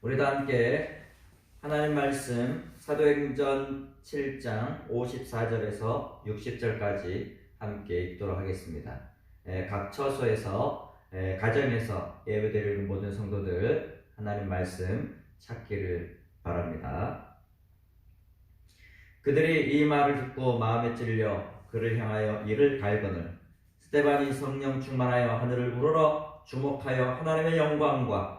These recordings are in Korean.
우리도 함께 하나님 말씀 사도행전 7장 54절에서 60절까지 함께 읽도록 하겠습니다. 에, 각 처소에서 에, 가정에서 예배드리는 모든 성도들 하나님 말씀 찾기를 바랍니다. 그들이 이 말을 듣고 마음에 찔려 그를 향하여 이를 갈거늘 스테반이 성령 충만하여 하늘을 우러러 주목하여 하나님의 영광과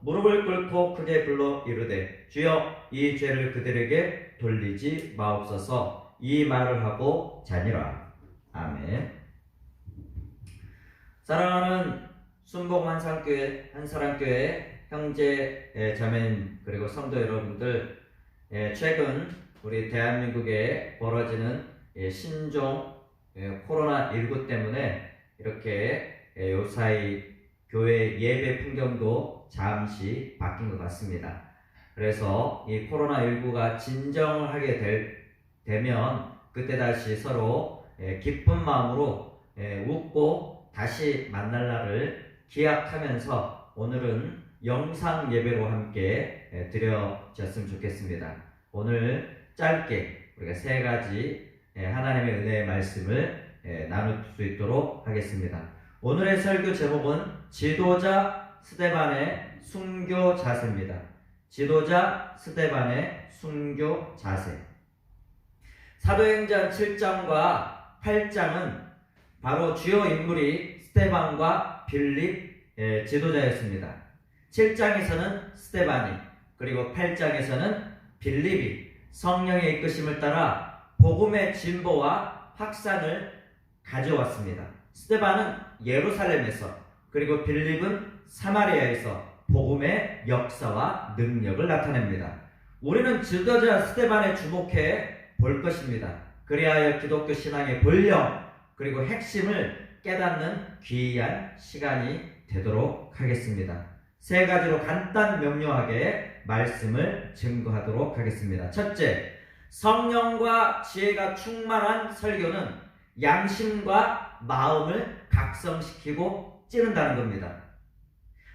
무릎을 꿇고 크게 불러 이르되 주여 이 죄를 그들에게 돌리지 마옵소서. 이 말을 하고 자니라. 아멘. 사랑하는 순복 한상교회 한사랑교회 형제 예, 자매님 그리고 성도 여러분들 예, 최근 우리 대한민국에 벌어지는 예, 신종 코로나 19 때문에 이렇게 예, 요사이 교회 예배 풍경도 잠시 바뀐 것 같습니다. 그래서 이 코로나 19가 진정을 하게 될, 되면 그때 다시 서로 예, 기쁜 마음으로 예, 웃고 다시 만날 날을 기약하면서 오늘은 영상 예배로 함께 예, 드려졌으면 좋겠습니다. 오늘 짧게 우리가 세 가지 예, 하나님의 은혜의 말씀을 예, 나눌 수 있도록 하겠습니다. 오늘의 설교 제목은 지도자 스테반의 순교 자세입니다. 지도자 스테반의 순교 자세. 사도행전 7장과 8장은 바로 주요 인물이 스테반과 빌립 예, 지도자였습니다. 7장에서는 스테반이 그리고 8장에서는 빌립이 성령의 이끄심을 따라 복음의 진보와 확산을 가져왔습니다. 스테반은 예루살렘에서 그리고 빌립은 사마리아에서 복음의 역사와 능력을 나타냅니다. 우리는 지도자 스테반에 주목해 볼 것입니다. 그리하여 기독교 신앙의 본령 그리고 핵심을 깨닫는 귀한 시간이 되도록 하겠습니다. 세 가지로 간단 명료하게 말씀을 증거하도록 하겠습니다. 첫째, 성령과 지혜가 충만한 설교는 양심과 마음을 각성시키고 찌른다는 겁니다.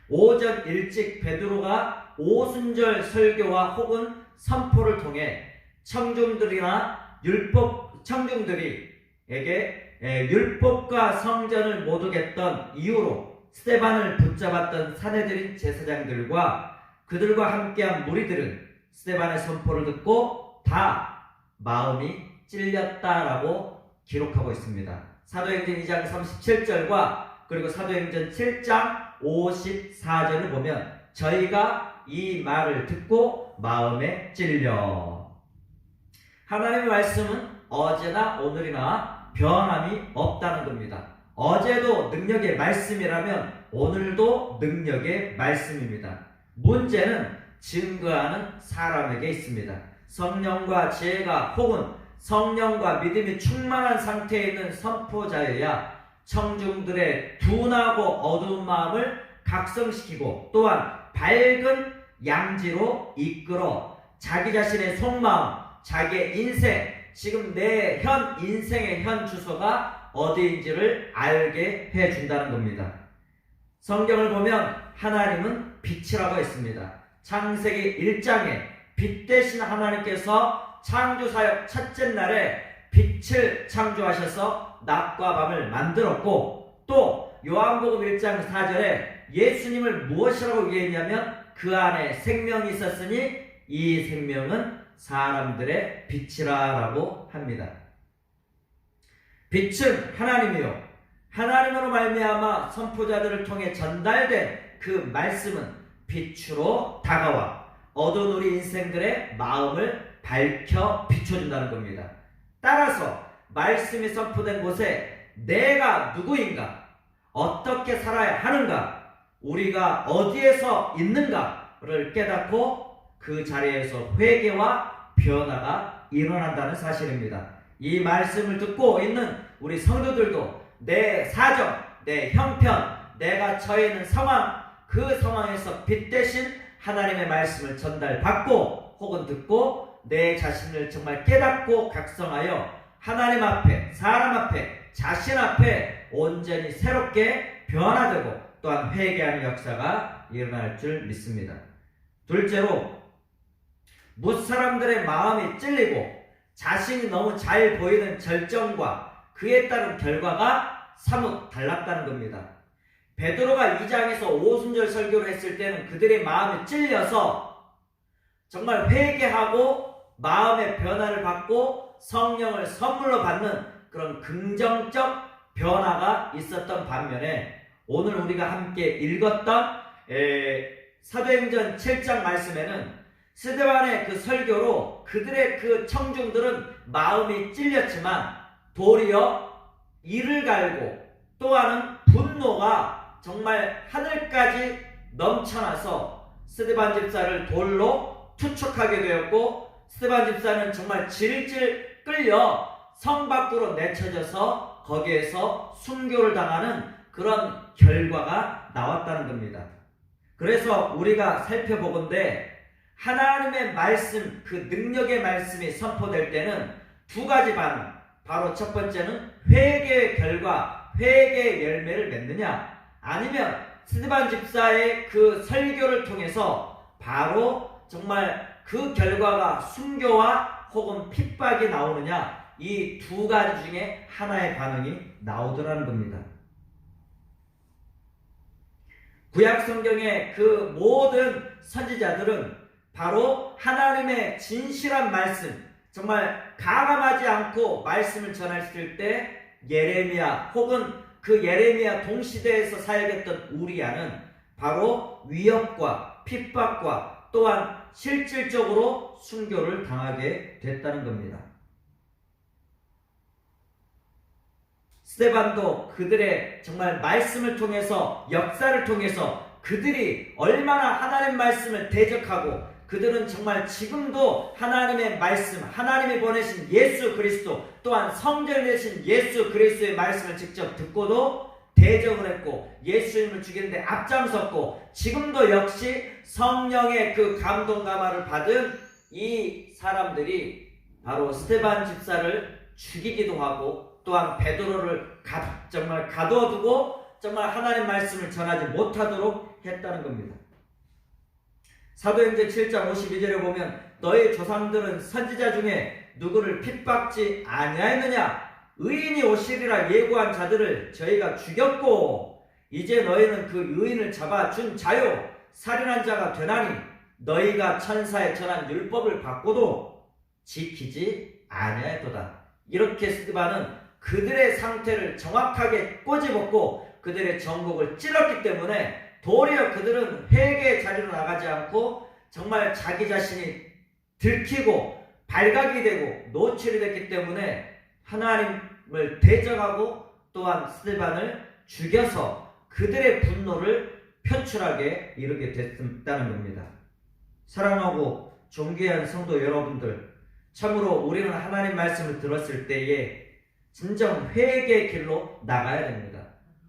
오전 일찍 베드로가 오순절 설교와 혹은 선포를 통해 청중들이나 율법 청중들이에게 율법과 성전을 모독했던 이유로 스테반을 붙잡았던 사내들인 제사장들과 그들과 함께한 무리들은 스테반의 선포를 듣고 다 마음이 찔렸다라고 기록하고 있습니다. 사도행전 2장 37절과 그리고 사도행전 7장 54절을 보면 저희가 이 말을 듣고 마음에 찔려 하나님의 말씀은 어제나 오늘이나 변함이 없다는 겁니다. 어제도 능력의 말씀이라면 오늘도 능력의 말씀입니다. 문제는 증거하는 사람에게 있습니다. 성령과 지혜가 혹은 성령과 믿음이 충만한 상태에 있는 선포자여야 청중들의 둔하고 어두운 마음을 각성시키고 또한 밝은 양지로 이끌어 자기 자신의 속마음, 자기의 인생, 지금 내 현 인생의 현 주소가 어디인지를 알게 해준다는 겁니다. 성경을 보면 하나님은 빛이라고 했습니다. 창세기 1장에 빛 대신 하나님께서 창조사역 첫째 날에 빛을 창조하셔서 낮과 밤을 만들었고 또 요한복음 1장 4절에 예수님을 무엇이라고 얘기했냐면 그 안에 생명이 있었으니 이 생명은 사람들의 빛이라라고 합니다. 빛은 하나님이요 하나님으로 말미암아 선포자들을 통해 전달된 그 말씀은 빛으로 다가와 어두운 우리 인생들의 마음을 밝혀 비춰준다는 겁니다. 따라서 말씀이 선포된 곳에 내가 누구인가, 어떻게 살아야 하는가, 우리가 어디에서 있는가를 깨닫고 그 자리에서 회개와 변화가 일어난다는 사실입니다. 이 말씀을 듣고 있는 우리 성도들도 내 사정, 내 형편, 내가 처해 있는 상황, 그 상황에서 빛 대신 하나님의 말씀을 전달받고 혹은 듣고 내 자신을 정말 깨닫고 각성하여 하나님 앞에, 사람 앞에, 자신 앞에 온전히 새롭게 변화되고 또한 회개하는 역사가 일어날 줄 믿습니다. 둘째로 무사람들의 마음이 찔리고 자신이 너무 잘 보이는 절정과 그에 따른 결과가 사뭇 달랐다는 겁니다. 베드로가 2장에서 오순절 설교를 했을 때는 그들의 마음이 찔려서 정말 회개하고 마음의 변화를 받고 성령을 선물로 받는 그런 긍정적 변화가 있었던 반면에 오늘 우리가 함께 읽었던 에, 사도행전 7장 말씀에는 스데반의 그 설교로 그들의 그 청중들은 마음이 찔렸지만 도리어 이를 갈고 또한은 분노가 정말 하늘까지 넘쳐나서 스데반 집사를 돌로 투척하게 되었고 스데반 집사는 정말 질질 끌려 성 밖으로 내쳐져서 거기에서 순교를 당하는 그런 결과가 나왔다는 겁니다. 그래서 우리가 살펴보건대 하나님의 말씀, 그 능력의 말씀이 선포될 때는 두 가지 반응. 바로 첫 번째는 회개의 결과, 회개의 열매를 맺느냐, 아니면 스테반 집사의 그 설교를 통해서 바로 정말 그 결과가 순교와 혹은 핍박이 나오느냐, 이 두 가지 중에 하나의 반응이 나오더라는 겁니다. 구약 성경의 그 모든 선지자들은 바로 하나님의 진실한 말씀, 정말 가감하지 않고 말씀을 전했을 때 예레미야 혹은 그 예레미야 동시대에서 사역했던 우리야는 바로 위협과 핍박과 또한 실질적으로 순교를 당하게 됐다는 겁니다. 스테반도 그들의 정말 말씀을 통해서 역사를 통해서 그들이 얼마나 하나님 말씀을 대적하고 그들은 정말 지금도 하나님의 말씀, 하나님이 보내신 예수 그리스도 또한 성전 되신 예수 그리스도의 말씀을 직접 듣고도 대적을 했고 예수님을 죽이는데 앞장섰고 지금도 역시 성령의 그 감동 감화를 받은 이 사람들이 바로 스테반 집사를 죽이기도 하고 또한 베드로를 가, 정말 가둬두고 정말 하나님 말씀을 전하지 못하도록 했다는 겁니다. 사도행전 7장 52절에 보면 너희 조상들은 선지자 중에 누구를 핍박지 아니하였느냐 의인이 오시리라 예고한 자들을 저희가 죽였고 이제 너희는 그 의인을 잡아 준 자요. 살인한 자가 되나니 너희가 천사에 전한 율법을 받고도 지키지 아니하였도다. 이렇게 스티바는 그들의 상태를 정확하게 꼬집었고 그들의 정복을 찔렀기 때문에 도리어 그들은 회개의 자리로 나가지 않고 정말 자기 자신이 들키고 발각이 되고 노출이 됐기 때문에 하나님을 대적하고 또한 스테반을 죽여서 그들의 분노를 표출하게 이르게 됐다는 겁니다. 사랑하고 존귀한 성도 여러분들, 참으로 우리는 하나님 말씀을 들었을 때에 진정 회개의 길로 나가야 됩니다.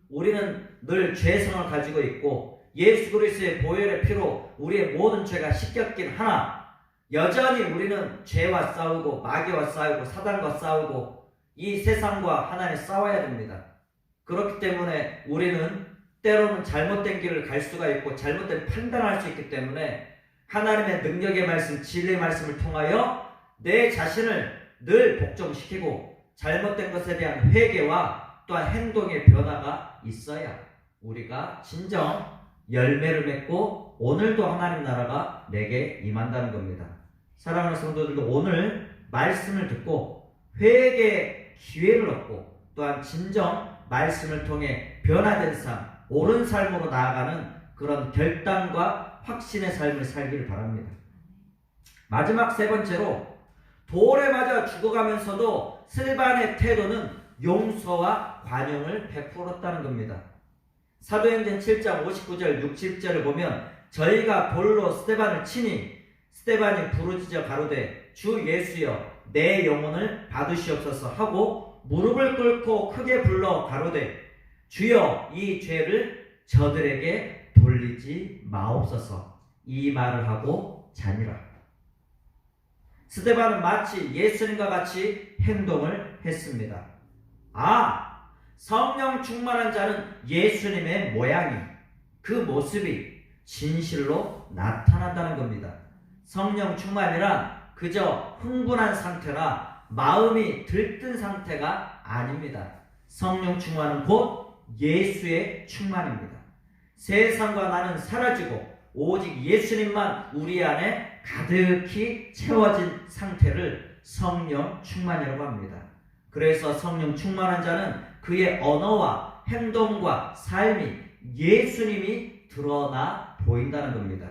우리는 늘 죄성을 가지고 있고 예수 그리스도의 보혈의 피로 우리의 모든 죄가 씻겼긴 하나 여전히 우리는 죄와 싸우고 마귀와 싸우고 사단과 싸우고 이 세상과 하나님 싸워야 됩니다. 그렇기 때문에 우리는 때로는 잘못된 길을 갈 수가 있고 잘못된 판단할 수 있기 때문에 하나님의 능력의 말씀, 진리의 말씀을 통하여 내 자신을 늘 복종시키고 잘못된 것에 대한 회개와 또한 행동의 변화가 있어야 우리가 진정 열매를 맺고 오늘도 하나님 나라가 내게 임한다는 겁니다. 사랑하는 성도들도 오늘 말씀을 듣고 회개의 기회를 얻고 또한 진정 말씀을 통해 변화된 삶, 옳은 삶으로 나아가는 그런 결단과 확신의 삶을 살기를 바랍니다. 마지막 세 번째로 돌에 맞아 죽어가면서도 스반의 태도는 용서와 관용을 베풀었다는 겁니다. 사도행전 7장 59절 60절을 보면 저희가 돌로 스테반을 치니 스테반이 부르짖어 가로되 주 예수여 내 영혼을 받으시옵소서 하고 무릎을 꿇고 크게 불러 가로되 주여 이 죄를 저들에게 돌리지 마옵소서. 이 말을 하고 자니라. 스테반은 마치 예수님과 같이 행동을 했습니다 아 성령 충만한 자는 예수님의 모양이 그 모습이 진실로 나타난다는 겁니다. 성령 충만이란 그저 흥분한 상태나 마음이 들뜬 상태가 아닙니다. 성령 충만은 곧 예수의 충만입니다. 세상과 나는 사라지고 오직 예수님만 우리 안에 가득히 채워진 상태를 성령 충만이라고 합니다. 그래서 성령 충만한 자는 그의 언어와 행동과 삶이 예수님이 드러나 보인다는 겁니다.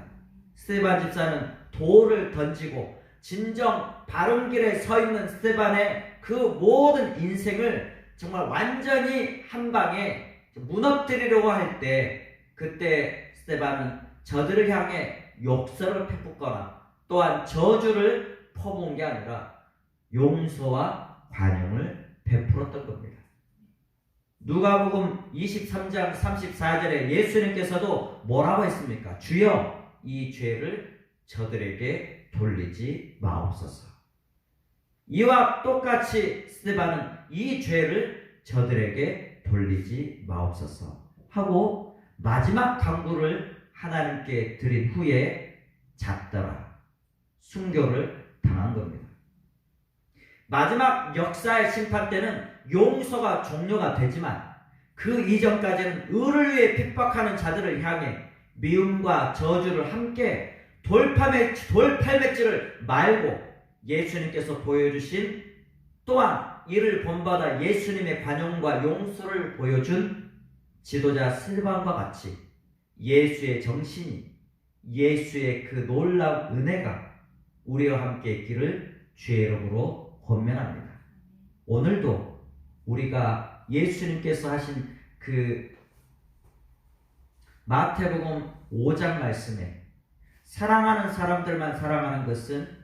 스테반 집사는 돌을 던지고 진정 바른 길에 서 있는 스테반의 그 모든 인생을 정말 완전히 한 방에 무너뜨리려고 할 때 그때 스테반은 저들을 향해 욕설을 베풀거나 또한 저주를 퍼부은 게 아니라 용서와 관용을 베풀었던 겁니다. 누가복음 23장 34절에 예수님께서도 뭐라고 했습니까? 주여 이 죄를 저들에게 돌리지 마옵소서. 이와 똑같이 스테반은 이 죄를 저들에게 돌리지 마옵소서 하고 마지막 강구를 하나님께 드린 후에 잡더라 순교를 당한 겁니다. 마지막 역사의 심판 때는 용서가 종료가 되지만 그 이전까지는 의를 위해 핍박하는 자들을 향해 미움과 저주를 함께 돌팔매, 돌팔매질을 말고 예수님께서 보여주신 또한 이를 본받아 예수님의 관용과 용서를 보여준 지도자 실반과 같이 예수의 정신이 예수의 그 놀라운 은혜가 우리와 함께 있기를 주의 이름으로 권면합니다. 오늘도 우리가 예수님께서 하신 그 마태복음 5장 말씀에 사랑하는 사람들만 사랑하는 것은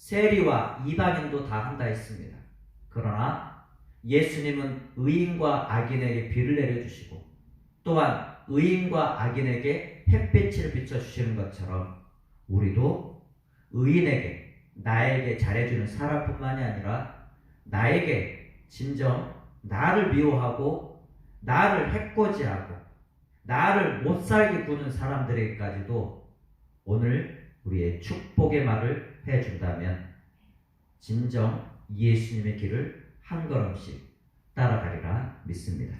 세리와 이방인도 다 한다 했습니다. 그러나 예수님은 의인과 악인에게 비를 내려주시고 또한 의인과 악인에게 햇빛을 비춰주시는 것처럼 우리도 의인에게 나에게 잘해주는 사람뿐만이 아니라 나에게 진정 나를 미워하고 나를 해코지하고 나를 못살게 구는 사람들에게까지도 오늘 우리의 축복의 말을 해준다면 진정 예수님의 길을 한 걸음씩 따라가리라 믿습니다.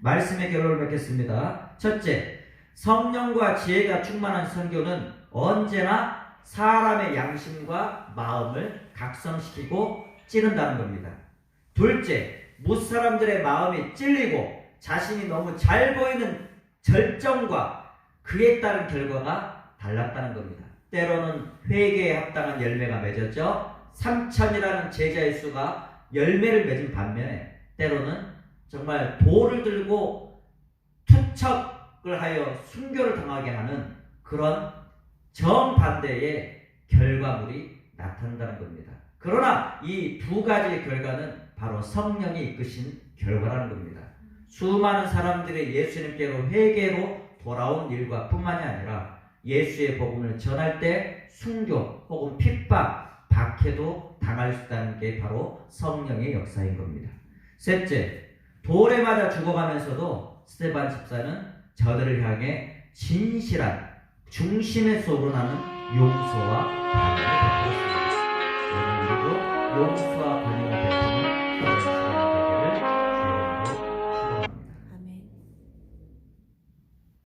말씀의 결론을 맺겠습니다. 첫째, 성령과 지혜가 충만한 선교는 언제나 사람의 양심과 마음을 각성시키고 찌른다는 겁니다. 둘째, 무사람들의 마음이 찔리고 자신이 너무 잘 보이는 절정과 그에 따른 결과가 달랐다는 겁니다. 때로는 회개에 합당한 열매가 맺었죠. 3천이라는 제자의 수가 열매를 맺은 반면에 때로는 정말 돌을 들고 투척을 하여 순교를 당하게 하는 그런 정반대의 결과물이 나타난다는 겁니다. 그러나 이 두 가지의 결과는 바로 성령이 이끄신 결과라는 겁니다. 수많은 수사람들이 예수님께로 회개로 돌아온 일과 뿐만이 아니라 예수의 복음을 전할 때 순교 혹은 핍박, 박해도 당할 수 있다는 게 바로 성령의 역사인 겁니다. 셋째, 돌에 맞아 죽어가면서도 스테반 집사는 저들을 향해 진실한 중심에서 우러나는 용서와 관용을 베풀었습니다. 여러분 우리도 용서와 관용을 베풀